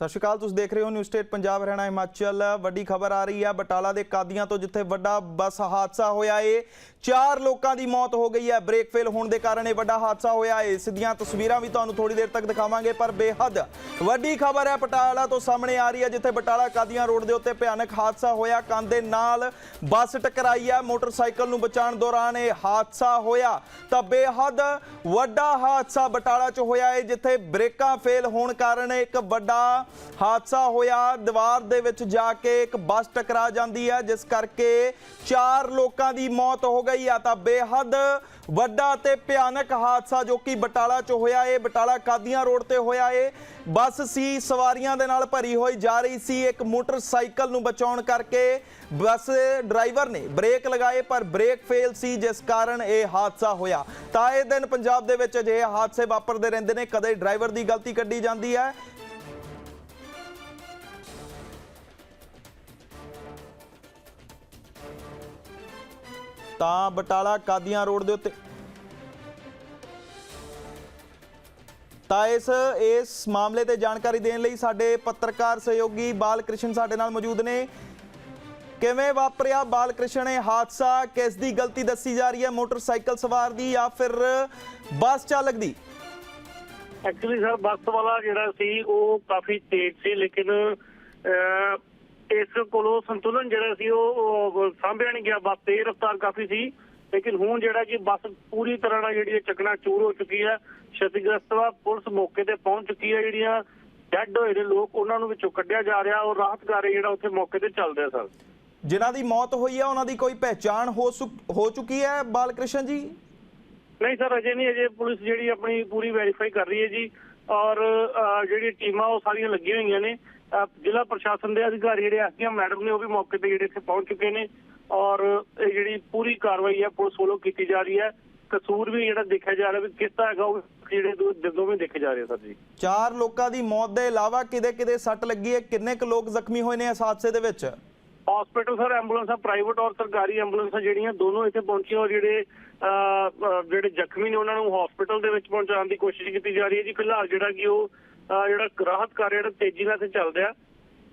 ਸਤਿ ਸ਼੍ਰੀ ਅਕਾਲ, ਤੁਸੀਂ ਦੇਖ ਰਹੇ ਹੋ ਨਿਊ ਸਟੇਟ ਪੰਜਾਬ, ਹਰਿਆਣਾ, ਹਿਮਾਚਲ। ਵੱਡੀ ਖਬਰ ਆ ਰਹੀ ਹੈ ਬਟਾਲਾ ਦੇ ਕਾਦੀਆਂ ਤੋਂ ਜਿੱਥੇ ਵੱਡਾ ਬੱਸ ਹਾਦਸਾ ਹੋਇਆ ਏ। ਚਾਰ ਲੋਕਾਂ ਦੀ ਮੌਤ ਹੋ ਗਈ ਹੈ, ਬ੍ਰੇਕ ਫੇਲ ਹੋਣ ਦੇ ਕਾਰਨ ਇਹ ਵੱਡਾ ਹਾਦਸਾ ਹੋਇਆ ਏ। ਸਿੱਧੀਆਂ ਤਸਵੀਰਾਂ ਵੀ ਤੁਹਾਨੂੰ ਥੋੜੀ ਦੇਰ ਤੱਕ ਦਿਖਾਵਾਂਗੇ, ਪਰ ਬੇਹੱਦ ਵੱਡੀ ਖਬਰ ਹੈ, ਬਟਾਲਾ ਤੋਂ ਸਾਹਮਣੇ ਆ ਰਹੀ ਹੈ, ਜਿੱਥੇ ਬਟਾਲਾ ਕਾਦੀਆਂ ਰੋਡ ਦੇ ਉੱਤੇ ਭਿਆਨਕ ਹਾਦਸਾ ਹੋਇਆ। ਕੰਨ ਦੇ ਨਾਲ ਬੱਸ ਟਕਰਾਈ ਹੈ ਮੋਟਰਸਾਈਕਲ ਨੂੰ ਬਚਾਉਣ ਦੌਰਾਨ ਇਹ ਹਾਦਸਾ ਹੋਇਆ। ਤਾਂ ਬੇਹੱਦ ਵੱਡਾ ਹਾਦਸਾ ਬਟਾਲਾ 'ਚ ਹੋਇਆ ਏ, ਜਿੱਥੇ ਬ੍ਰੇਕਾਂ ਫੇਲ ਹੋਣ ਕਾਰਨ ਇੱਕ ਵੱਡਾ ਹਾਦਸਾ ਹੋਇਆ ਦੀਵਾਰ ਦੇ ਵਿੱਚ ਜਾ ਕੇ ਇੱਕ ਬੱਸ ਟਕਰਾ ਜਾਂਦੀ ਹੈ, ਜਿਸ ਕਰਕੇ ਚਾਰ ਲੋਕਾਂ ਦੀ ਮੌਤ ਹੋ ਗਈ ਆ। ਤਾਂ ਬੇਹੱਦ ਵੱਡਾ ਤੇ ਭਿਆਨਕ ਹਾਦਸਾ ਜੋ ਕਿ ਬਟਾਲਾ 'ਚ ਹੋਇਆ ਏ। ਬਟਾਲਾ ਕਾਦੀਆਂ ਰੋਡ ਤੇ ਹੋਇਆ ਏ। ਬੱਸ ਸੀ, ਸਵਾਰੀਆਂ ਦੇ ਨਾਲ ਭਰੀ ਹੋਈ ਜਾ ਰਹੀ ਸੀ। ਇੱਕ ਮੋਟਰਸਾਈਕਲ ਨੂੰ ਬਚਾਉਣ ਕਰਕੇ ਬੱਸ ਡਰਾਈਵਰ ਨੇ ਬ੍ਰੇਕ ਲਗਾਏ, ਪਰ ਬ੍ਰੇਕ ਫੇਲ ਸੀ, ਜਿਸ ਕਾਰਨ ਇਹ ਹਾਦਸਾ ਹੋਇਆ। ਤਾਂ ਇਹ ਦਿਨ ਪੰਜਾਬ ਦੇ ਵਿੱਚ ਅਜਿਹੇ ਹਾਦਸੇ ਵਾਪਰਦੇ ਰਹਿੰਦੇ ਨੇ। ਕਦੇ ਡਰਾਈਵਰ ਦੀ ਗਲਤੀ ਕੱਢੀ ਜਾਂਦੀ ਹੈ ਤਾਂ ਬਟਾਲਾ ਕਾਦੀਆਂ ਰੋਡ ਦੇ ਉੱਤੇ। ਤਾਂ ਇਸ ਇਸ ਮਾਮਲੇ ਤੇ ਜਾਣਕਾਰੀ ਦੇਣ ਲਈ ਸਾਡੇ ਪੱਤਰਕਾਰ ਸਹਿਯੋਗੀ ਬਾਲ ਕ੍ਰਿਸ਼ਨ ਸਾਡੇ ਨਾਲ ਮੌਜੂਦ ਨੇ। ਕਿਵੇਂ ਵਾਪਰਿਆ ਬਾਲ ਕ੍ਰਿਸ਼ਨ ਇਹ ਹਾਦਸਾ? ਕਿਸ ਦੀ ਗਲਤੀ ਦੱਸੀ ਜਾ ਰਹੀ ਹੈ? ਮੋਟਰਸਾਈਕਲ ਸਵਾਰ ਦੀ ਜਾਂ ਫਿਰ ਬੱਸ ਚਾਲਕ ਦੀ? ਐਕਚੁਅਲੀ ਸਰ ਬੱਸ ਵਾਲਾ ਜਿਹੜਾ ਸੀ ਉਹ ਕਾਫੀ ਤੇਜ਼ ਸੀ ਲੇਕਿਨ ਅਹ, ਇਸ ਕੋਲੋਂ ਸੰਤੁਲਨ ਜਿਹੜਾ ਸੀ ਉਹ ਸਾਂਭਿਆ ਨਹੀਂ ਗਿਆ। ਬੱਸ ਤੇਜ਼ ਰਫ਼ਤਾਰ ਕਾਫੀ ਸੀ। ਲੇਕਿਨ ਹੁਣ ਜਿਹੜਾ ਕਿ ਬੱਸ ਪੂਰੀ ਤਰ੍ਹਾਂ ਨਾਲ ਜਿਹੜੀ ਚਕਨਾ ਚੂਰ ਹੋ ਚੁੱਕੀ ਹੈ ਛਤੀਗ੍ਰਸਤ ਪੁਲਿਸ ਮੌਕੇ ਤੇ ਪਹੁੰਚ ਚੁੱਕੀ ਹੈ। ਜਿਹੜੀਆਂ ਡੈੱਡ ਹੋਏ ਨੇ ਲੋਕ, ਉਹਨਾਂ ਨੂੰ ਵਿੱਚੋਂ ਕੱਢਿਆ ਜਾ ਰਿਹਾ ਔਰ ਰਾਹਤ ਕਾਰਜ ਜਿਹੜਾ ਉੱਥੇ ਮੌਕੇ ਤੇ ਚੱਲ ਰਿਹਾ ਸਰ। ਜਿਨ੍ਹਾਂ ਦੀ ਮੌਤ ਹੋਈ ਹੈ, ਉਹਨਾਂ ਦੀ ਕੋਈ ਪਹਿਚਾਣ ਹੋ ਚੁੱਕੀ ਹੈ ਬਾਲਕ੍ਰਿਸ਼ਨ ਜੀ? ਨਹੀਂ ਸਰ ਅਜੇ ਨਹੀਂ ਅਜੇ ਪੁਲਿਸ ਜਿਹੜੀ ਆਪਣੀ ਪੂਰੀ ਵੈਰੀਫਾਈ ਕਰ ਰਹੀ ਹੈ ਜੀ। ਔਰ ਅਹ, ਜਿਹੜੀ ਟੀਮਾਂ ਉਹ ਸਾਰੀਆਂ ਲੱਗੀਆਂ ਹੋਈਆਂ ਨੇ। ਜ਼ਿਲ੍ਹਾ ਪ੍ਰਸ਼ਾਸਨ ਦੇ ਅਧਿਕਾਰੀ ਜਿਹੜੇ ਐਸਡੀਐਮ ਮੈਡਮ ਨੇ ਉਹ ਵੀ ਮੌਕੇ ਤੇ ਜਿਹੜੇ ਇੱਥੇ ਪਹੁੰਚ ਚੁੱਕੇ ਨੇ। ਔਰ ਇਹ ਜਿਹੜੀ ਪੂਰੀ ਕਾਰਵਾਈ ਹੈ ਪੁਲਿਸ ਵੱਲੋਂ ਕੀਤੀ ਜਾ ਰਹੀ ਹੈ। ਕਸੂਰ ਵੀ ਜਿਹੜਾ ਦੇਖਿਆ ਜਾ ਰਿਹਾ ਵੀ ਕਿਸ ਤਰ੍ਹਾਂ ਹੈਗਾ ਉਹ ਜਿਹੜੇ ਦੋ ਵੀ ਦੇਖੇ ਜਾ ਰਹੇ ਸਰ ਜੀ। ਚਾਰ ਲੋਕਾਂ ਦੀ ਮੌਤ ਦੇ ਇਲਾਵਾ ਕਿਤੇ ਕਿਤੇ ਸੱਟ ਲੱਗੀ ਹੈ? ਕਿੰਨੇ ਕੁ ਲੋਕ ਜ਼ਖਮੀ ਹੋਏ ਨੇ ਇਸ ਹਾਦਸੇ ਦੇ ਵਿੱਚ? ਹਸਪੀਟਲ ਸਰ ਐਂਬੂਲੈਂਸਾਂ ਪ੍ਰਾਈਵੇਟ ਔਰ ਸਰਕਾਰੀ ਐਂਬੂਲੈਂਸਾਂ ਜਿਹੜੀਆਂ ਦੋਨੋਂ ਇੱਥੇ ਪਹੁੰਚੀਆਂ ਔਰ ਜਿਹੜੇ ਜਿਹੜੇ ਜ਼ਖਮੀ ਨੇ ਉਹਨਾਂ ਨੂੰ ਹਸਪੀਟਲ ਦੇ ਵਿੱਚ ਪਹੁੰਚਾਉਣ ਦੀ ਕੋਸ਼ਿਸ਼ ਕੀਤੀ ਜਾ ਰਹੀ ਹੈ ਜੀ। ਫਿਲਹਾਲ ਜਿਹੜਾ ਕਿ ਉਹ ਜਿਹੜਾ ਰਾਹਤ ਕਾਰਜ ਜਿਹੜਾ ਤੇਜ਼ੀ ਨਾਲ ਇੱਥੇ ਚੱਲ ਰਿਹਾ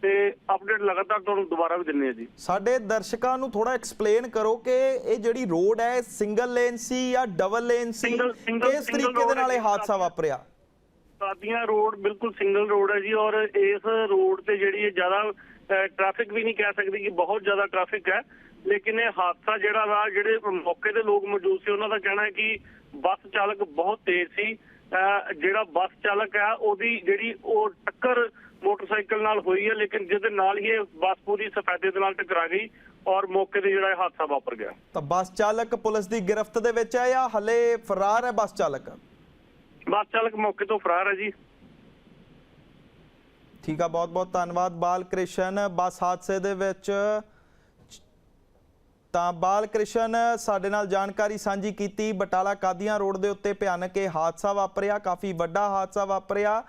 ਤੇ ਅਪਡੇਟ ਲਗਾਤਾਰ ਤੁਹਾਨੂੰ ਦੁਬਾਰਾ ਵੀ ਦਿੰਨੇ ਆ ਜੀ। ਸਾਡੇ ਦਰਸ਼ਕਾਂ ਨੂੰ ਥੋੜਾ ਐਕਸਪਲੇਨ ਕਰੋ ਕਿ ਇਹ ਜਿਹੜੀ ਰੋਡ ਹੈ ਸਿੰਗਲ ਲੇਨ ਸੀ ਜਾਂ ਡਬਲ ਲੇਨ ਸੀ ਕਿਸ ਤਰੀਕੇ ਦੇ ਨਾਲ ਇਹ। ਹਾਦਸਾ ਵਾਪਰਿਆ? ਸਾਦੀਆਂ ਰੋਡ ਬਿਲਕੁਲ ਸਿੰਗਲ ਰੋਡ ਹੈ ਜੀ ਔਰ ਇਸ ਰੋਡ ਤੇ ਜਿਹੜੀ ਹੈ ਜ਼ਿਆਦਾ ਟ੍ਰੈਫਿਕ ਵੀ ਨਹੀਂ ਕਹਿ ਸਕਦੀ ਕਿ ਬਹੁਤ ਜ਼ਿਆਦਾ ਟ੍ਰੈਫਿਕ ਹੈ। ਲੇਕਿਨ ਇਹ ਹਾਦਸਾ ਜਿਹੜਾ ਵਾ, ਜਿਹੜੇ ਮੌਕੇ ਦੇ ਲੋਕ ਮੌਜੂਦ ਸੀ, ਉਹਨਾਂ ਦਾ ਕਹਿਣਾ ਹੈ ਕਿ ਬੱਸ ਚਾਲਕ ਬਹੁਤ ਤੇਜ਼ ਸੀ। ਜਿਹੜਾ ਬੱਸ ਚਾਲਕ ਹੈ, ਉਹਦੀ ਜਿਹੜੀ ਉਹ ਟੱਕਰ ਮੋਟਰਸਾਈਕਲ ਨਾਲ ਹੋਈ ਹੈ, ਲੇਕਿਨ ਜਿਹਦੇ ਨਾਲ ਹੀ ਇਹ ਬੱਸ ਪੂਰੀ ਸਫੈਦੇ ਦੇ ਨਾਲ ਟਕਰਾ ਗਈ ਔਰ ਮੌਕੇ ਤੇ ਜਿਹੜਾ ਇਹ ਹਾਦਸਾ ਵਾਪਰ ਗਿਆ। ਤਾਂ ਬੱਸ ਚਾਲਕ ਪੁਲਿਸ ਦੀ ਗ੍ਰਿਫਤ ਦੇ ਵਿੱਚ ਹੈ ਜਾਂ ਹਲੇ ਫਰਾਰ ਹੈ ਬੱਸ ਚਾਲਕ? ਬੱਸ ਚਾਲਕ ਮੌਕੇ ਤੋਂ ਫਰਾਰ ਹੈ ਜੀ। ਠੀਕ ਆ, ਬਹੁਤ ਬਹੁਤ ਧੰਨਵਾਦ ਬਾਲ ਕ੍ਰਿਸ਼ਨ ਬੱਸ ਹਾਦਸੇ ਦੇ ਵਿੱਚ। ਤਾਂ ਬਾਲ ਕ੍ਰਿਸ਼ਨ ਸਾਡੇ ਨਾਲ ਜਾਣਕਾਰੀ ਸਾਂਝੀ ਕੀਤੀ। ਬਟਾਲਾ ਕਾਦੀਆਂ ਰੋਡ ਦੇ ਉੱਤੇ ਭਿਆਨਕ ਇਹ ਹਾਦਸਾ ਵਾਪਰਿਆ, ਕਾਫੀ ਵੱਡਾ ਹਾਦਸਾ ਵਾਪਰਿਆ।